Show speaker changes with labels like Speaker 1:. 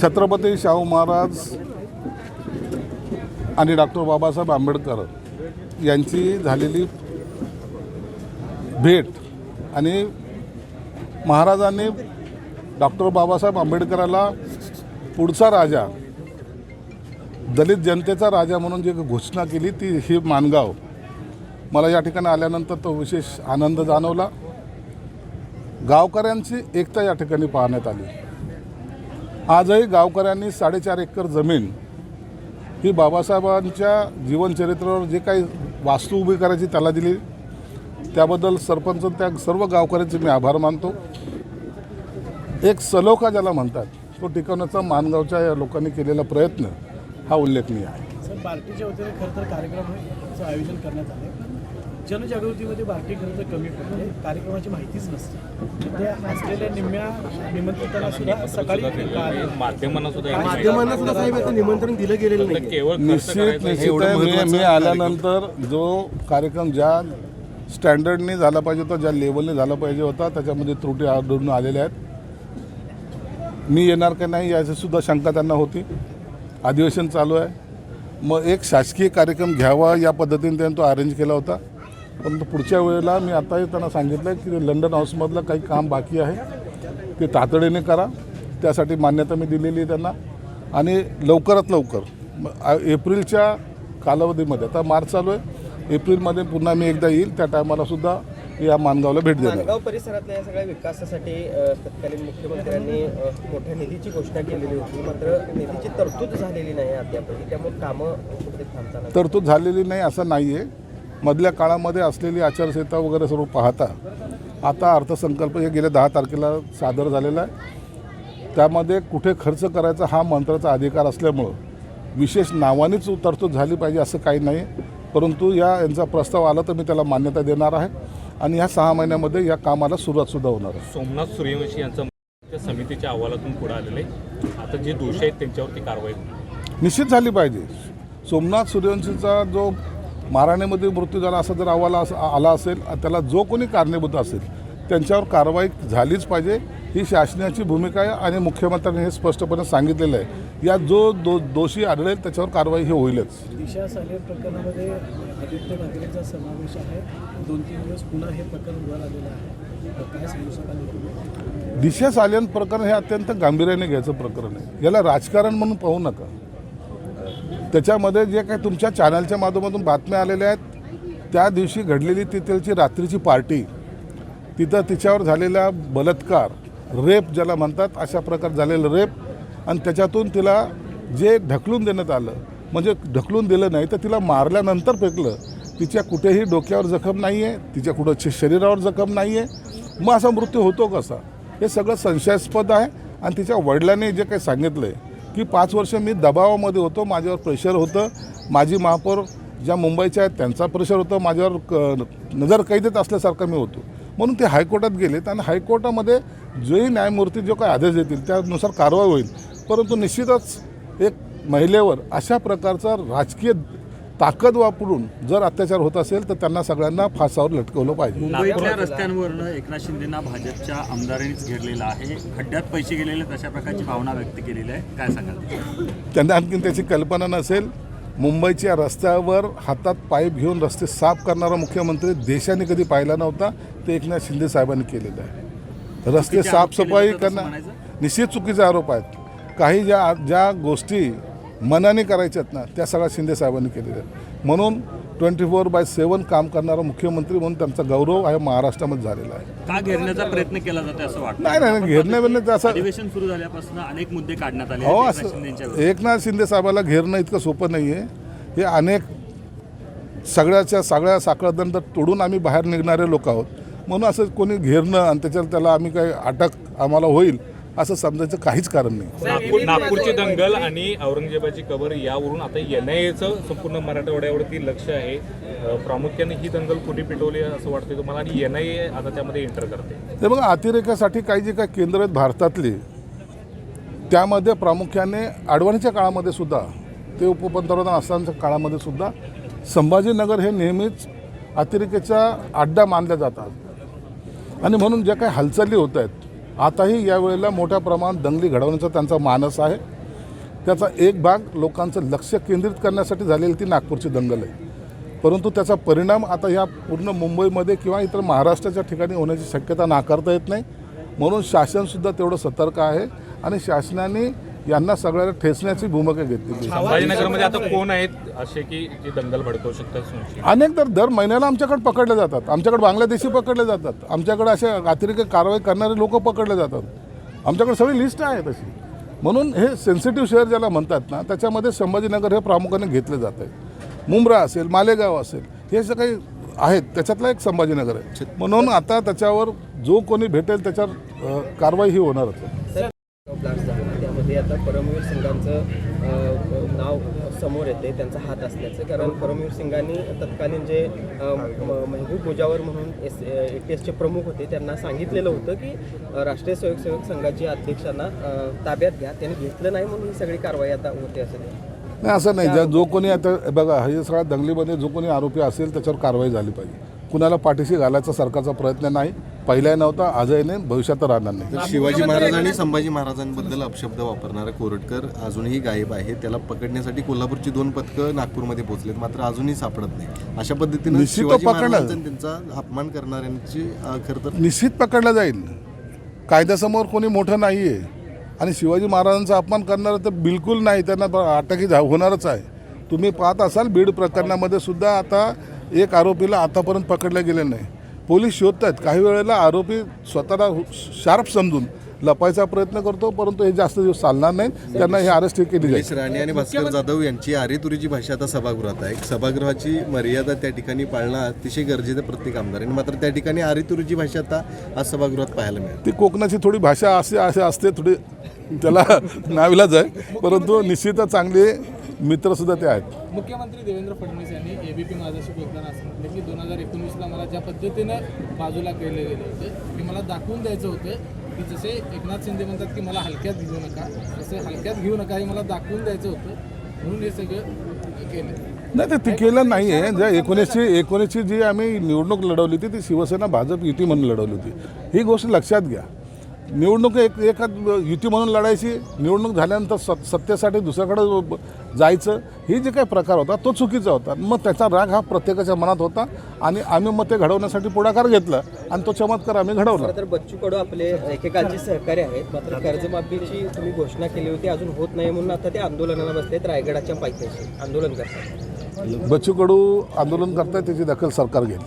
Speaker 1: छत्रपती शाहू महाराज आणि डॉक्टर बाबासाहेब आंबेडकर यांची झालेली भेट आणि महाराजांनी डॉक्टर बाबासाहेब आंबेडकराला पुढचा राजा दलित जनतेचा राजा म्हणून जी घोषणा केली ती ही मानगाव मला या ठिकाणी आल्यानंतर तो विशेष आनंद जाणवला. गावकऱ्यांची एकता या ठिकाणी पाहण्यात आली. आजही गावकऱ्यांनी साडेचार एकर जमीन ही बाबासाहेबांच्या जीवनचरित्रावर जे काही वास्तू उभी करायची त्याला दिली. त्याबद्दल सरपंच त्या सर्व गावकऱ्यांचे मी आभार मानतो. एक सलोखा ज्याला म्हणतात तो टिकवण्याचा मानगावच्या या लोकांनी केलेला प्रयत्न हा उल्लेखनीय आहे.
Speaker 2: पार्टीच्या वतीने खरं तर कार्यक्रम आयोजन करण्यात आले. जनजागृतीमध्ये बार्टी खरं तर कमी पडते. कार्यक्रमाची माहितीच नसते. ते असलेल्या निम्म्या निमंत्रितांना सुद्धा सकाळी का-
Speaker 3: माध्यमांना सुद्धा
Speaker 4: माध्यमांना सुद्धा साहेब याचं निमंत्रण दिलं गेलेलं नाही.
Speaker 3: केवळ खर्च
Speaker 1: निश्चित
Speaker 3: हे
Speaker 1: मी. आल्यानंतर जो कार्यक्रम ज्या स्टँडर्डने झाला पाहिजे होता ज्या लेवलने झाला पाहिजे होता त्याच्यामध्ये त्रुटी आढळून आलेल्या आहेत. मी येणार का नाही याची सुद्धा शंका त्यांना होती. अधिवेशन चालू आहे. मग एक शासकीय कार्यक्रम घ्यावा या पद्धतीने त्यांनी तो अरेंज केला होता. परंतु पुढच्या वेळेला मी आताही त्यांना सांगितलं की लंडन हाऊसमधलं काही काम बाकी आहे. ते तातडीने करा. त्यासाठी मान्यता मी दिलेली आहे त्यांना. आणि लवकरात लवकर एप्रिलच्या कालावधीमध्ये आता मार्च चालू आहे. एप्रिलमध्ये पुन्हा मी एकदा येईल. त्या टायमाला सुद्धा या मानगावला भेट देणार.
Speaker 4: परिसरातल्या या सगळ्या विकासासाठी तत्कालीन मुख्यमंत्र्यांनी मोठ्या निधीची घोषणा केलेली होती. मात्र निधीची तरतूद झालेली नाही अद्यापही त्यामुळे कामं
Speaker 1: तरतूद झालेली नाही असं नाही आहे मधल्या काळामध्ये असलेली आचारसंहिता वगैरे सर्व पाहता आता अर्थसंकल्प हे गेल्या दहा तारखेला सादर झालेला आहे. त्यामध्ये कुठे खर्च करायचा हा मंत्र्याचा अधिकार असल्यामुळं विशेष नावानेच तरतूद झाली पाहिजे असं काही नाही परंतु या यांचा प्रस्ताव आला तर मी त्याला मान्यता देणार आहे आणि ह्या सहा महिन्यामध्ये या कामाला सुरुवातसुद्धा होणार आहे.
Speaker 3: सोमनाथ सूर्यवंशी यांचं समितीच्या अहवालातून पुढे आलेलं आता जे दोषी आहेत त्यांच्यावरती कारवाई.
Speaker 1: निश्चित झाली पाहिजे. सोमनाथ सूर्यवंशीचा जो मारहाणीमध्ये मृत्यू झाला असा जर अहवाल अस- आला असेल त्याला जो कोणी कारणीभूत असेल त्यांच्यावर कारवाई झालीच पाहिजे. ही शासनाची भूमिका आहे आणि मुख्यमंत्र्यांनी हे स्पष्टपणे सांगितलेलं आहे. या जो दो दोषी आढळेल त्याच्यावर कारवाई ही होईलच.
Speaker 2: दिशा सालेर प्रकरणामध्ये आदित्य ठाकरेंचा समावेश आहे. दोन तीन दिवस पुन्हा हे प्रकरण वर आलेलं आहे. काय सांगू शकाल तुम्ही?
Speaker 1: दिशा सालियन प्रकरण हे अत्यंत गांभीर्याने घ्यायचं प्रकरण आहे. याला राजकारण म्हणून पाहू नका. त्याच्यामध्ये जे काही तुमच्या चॅनलच्या माध्यमातून बातम्या आलेल्या आहेत त्या दिवशी घडलेली तिथलची रात्रीची पार्टी तिथं तिच्यावर झालेला बलात्कार रेप ज्याला म्हणतात अशा प्रकार झालेलं रेप आणि त्याच्यातून तिला जे ढकलून देण्यात आलं म्हणजे ढकलून दिलं नाही तर तिला मारल्यानंतर फेकलं तिच्या कुठेही डोक्यावर जखम नाही आहे तिच्या कुठं शरीरावर जखम नाही आहे मग असा मृत्यू होतो कसा? हे सगळं संशयास्पद आहे आणि तिच्या वडिलांनी जे काही सांगितलं आहे की पाच वर्ष मी दबावामध्ये होतो माझ्यावर प्रेशर होतं. माझी महापौर ज्या मुंबईच्या आहेत त्यांचा प्रेशर होतं. माझ्यावर क नजर कैदेत असल्यासारखं मी होतो. म्हणून ते हायकोर्टात गेलेत आणि हायकोर्टामध्ये जेही न्यायमूर्ती जो काही आदेश देतील त्यानुसार कारवाई होईल. परंतु निश्चितच एक महिलेवर अशा प्रकारचा राजकीय ताकद वापरून जर अत्याचार होत असेल तर त्यांना सगळ्यांना फासावर लटकवलं पाहिजे.
Speaker 5: मुंबईतल्या रस्त्यांवरनं एकनाथ शिंदेना भाजपच्या आमदारांनीच घेरलेलं आहे. खड्ड्यात पैसे गेलेले तशा प्रकारची भावना व्यक्त केलेली आहे. काय सांगाल?
Speaker 1: त्यांना आणखीन त्याची कल्पना नसेल. मुंबईच्या रस्त्यावर हातात पाईप घेऊन रस्ते साफ करणारा मुख्यमंत्री देशाने कधी पाहिला नव्हता ते एकनाथ शिंदे साहेबांनी केलेलं आहे. रस्ते साफसफाई करणं? निश्चित चुकीचे आरोप आहेत. काही ज्या ज्या गोष्टी मनाने करायच्या आहेत ना त्या सगळ्या शिंदे साहेबांनी केलेल्या आहेत. म्हणून ट्वेंटी फोर बाय सेवन काम करणारा मुख्यमंत्री म्हणून त्यांचा गौरव आहे महाराष्ट्रामध्ये झालेला आहे.
Speaker 5: का घेरण्याचा प्रयत्न केला जातो असं वाटतं?
Speaker 1: नाही नाही घेरणे बिरणे असं
Speaker 5: अधिवेशन सुरू झाल्यापासून अनेक मुद्दे काढण्यात आले
Speaker 1: हो असं एकनाथ शिंदे साहेबाला घेरणं इतकं सोपं नाही आहे हे अनेक सगळ्याच्या सगळ्या साखळदंड तोडून आम्ही बाहेर निघणारे लोक आहोत. म्हणून असं कोणी घेरणं आणि त्याच्यात त्याला आम्ही काही अटक आम्हाला होईल असं समजायचं काहीच कारण नाही.
Speaker 3: नागपूर नागपूरची दंगल आणि औरंगजेबाची कबर यावरून आता एन आय एचं संपूर्ण मराठवाड्यावरती लक्ष आहे. अं, प्रामुख्याने ही दंगल कुठे पेटवली असं वाटतं तुम्हाला? आणि एन आय ए आता त्यामध्ये एंटर करते.
Speaker 1: ते बघा अतिरेकासाठी काही जे काही केंद्र आहेत भारतातली त्यामध्ये प्रामुख्याने अडवाणीच्या काळामध्ये सुद्धा ते उपपंतप्रधान असतानाच्या काळामध्ये सुद्धा संभाजीनगर हे नेहमीच अतिरेकाचा अड्डा मानल्या जातात. आणि म्हणून ज्या काही हालचाली होत आहेत आताही यावेळेला मोठ्या प्रमाणात दंगली घडवण्याचा त्यांचा मानस आहे. त्याचा एक भाग लोकांचं लक्ष केंद्रित करण्यासाठी झालेली ती नागपूरची दंगल आहे. परंतु त्याचा परिणाम आता ह्या पूर्ण मुंबईमध्ये किंवा इतर महाराष्ट्राच्या ठिकाणी होण्याची शक्यता नाकारता येत नाही. म्हणून शासनसुद्धा तेवढं सतर्क आहे आणि शासनाने यांना सगळ्यांना ठेचण्याची भूमिका
Speaker 3: संभाजीनगरमध्ये आता कोण आहेत असे की जे दंगल भडकवू शकतात?
Speaker 1: अनेक तर दर महिन्याला आमच्याकडे पकडले जातात. आमच्याकडे बांगलादेशी पकडले जातात. आमच्याकडे असे अतिरेक कारवाई करणारे लोक पकडले जातात. आमच्याकडे सगळी लिस्ट आहे तशी. म्हणून हे सेन्सिटिव्ह शहर ज्याला म्हणतात ना त्याच्यामध्ये संभाजीनगर हे प्रामुख्याने घेतले जात आहे. मुंब्रा असेल मालेगाव असेल हे जे काही आहेत त्याच्यातला एक संभाजीनगर आहे. म्हणून आता त्याच्यावर जो कोणी भेटेल त्याच्यावर कारवाई ही होणारच आहे.
Speaker 4: ब्लास्ट झाला. त्यामध्ये आता परमवीर सिंगांचं नाव समोर येते त्यांचा हात असल्याचं. कारण परमवीर सिंगांनी तत्कालीन जे महबूब मुजावर म्हणून एस ए टी एसचे प्रमुख होते त्यांना सांगितलेलं होतं की राष्ट्रीय स्वयंसेवक संघाच्या अध्यक्षांना ताब्यात घ्या. त्यांनी घेतलं नाही म्हणून ही सगळी कारवाई आता होते असं
Speaker 1: नाही. असं नाही. ज्या जो कोणी आता बघा हे सगळ्या दंगलीमध्ये जो कोणी आरोपी असेल त्याच्यावर कारवाई झाली पाहिजे. कुणाला पाठीशी घालायचा सरकारचा प्रयत्न नाही. पहिलाही नव्हता आजही नाही भविष्यात तर राहणार नाही.
Speaker 6: तर शिवाजी महाराज आणि संभाजी महाराजांबद्दल अपशब्द वापरणारा कोरटकर अजूनही गायब आहे त्याला पकडण्यासाठी कोल्हापूरची दोन पथकं नागपूरमध्ये पोहोचलेत. मात्र अजूनही सापडत नाही. अशा पद्धतीनं
Speaker 1: निश्चित तो
Speaker 6: शिवाजी
Speaker 1: पकडला.
Speaker 6: महाराजांचा आणि त्यांचा अपमान करणाऱ्यांची अं, खरं तर
Speaker 1: निश्चित पकडला जाईल. कायद्यासमोर कोणी मोठं नाही आहे आणि शिवाजी महाराजांचा अपमान करणारं तर बिलकुल नाही. त्यांना ब- अटकही झा होणारच आहे. तुम्ही पाहत असाल बीड प्रकरणामध्ये सुद्धा आता एक आरोपीला आतापर्यंत पकडले गेले नाही. पोलीस शोधत आहेत काही वेळेला आरोपी स्वतःला शार्प समजून लपायचा प्रयत्न करतो परंतु हे जास्त दिवस चालणार नाही. त्यांना हे अरेस्ट केली जाईल.
Speaker 6: राणे आणि भास्कर जाधव यांची आरेतुरीची भाषा आता सभागृहात आहे. सभागृहाची मर्यादा त्या ठिकाणी पाळणं अतिशय गरजेचं प्रत्येक आमदारांनी. मात्र त्या ठिकाणी आरेतुरीची भाषा आता आज सभागृहात पाहायला मिळते
Speaker 1: ती कोकणाची थोडी भाषा असे असे असते थोडी त्याला नाविलाच आहे. परंतु निश्चितच चांगले मित्रसुद्धा ते आहेत.
Speaker 7: मुख्यमंत्री देवेंद्र फडणवीस यांनी एबीपी माझाशी बोलताना असं म्हटलं की दोन हजार एकोणवीसला मला ज्या पद्धतीनं बाजूला केले गेले होते ते मला दाखवून द्यायचं होतं की जसे एकनाथ शिंदे म्हणतात की मला हलक्यात घेऊ नका तसे हलक्यात घेऊ नका हे मला दाखवून द्यायचं होतं म्हणून हे सगळं केलं.
Speaker 1: नाही ते ती केलं नाही आहे ज्या एकोणीसशे एकोणीसची जी आम्ही निवडणूक लढवली होती ती शिवसेना भाजप युती म्हणून लढवली होती. ही गोष्ट लक्षात घ्या. निवडणूक एक एका युती म्हणून लढायची निवडणूक झाल्यानंतर सत सत्तेसाठी दुसऱ्याकडे जायचं ही जे काही प्रकार होता तो चुकीचा होता. मग त्याचा राग हा प्रत्येकाच्या मनात होता आणि आम्ही मग ते घडवण्यासाठी पुढाकार घेतला आणि तो चमत्कार आम्ही घडवला.
Speaker 4: तर बच्चू कडू आपले एकेकालचे सहकारी आहेत मात्र कर्जमाफीची तुम्ही घोषणा केली होती अजून होत नाही म्हणून आता ते आंदोलनाला बसलेत रायगडाच्या पायथ्याशी. आंदोलन करतात.
Speaker 1: बच्चू कडू आंदोलन करतायत त्याची दखल सरकार घेईल.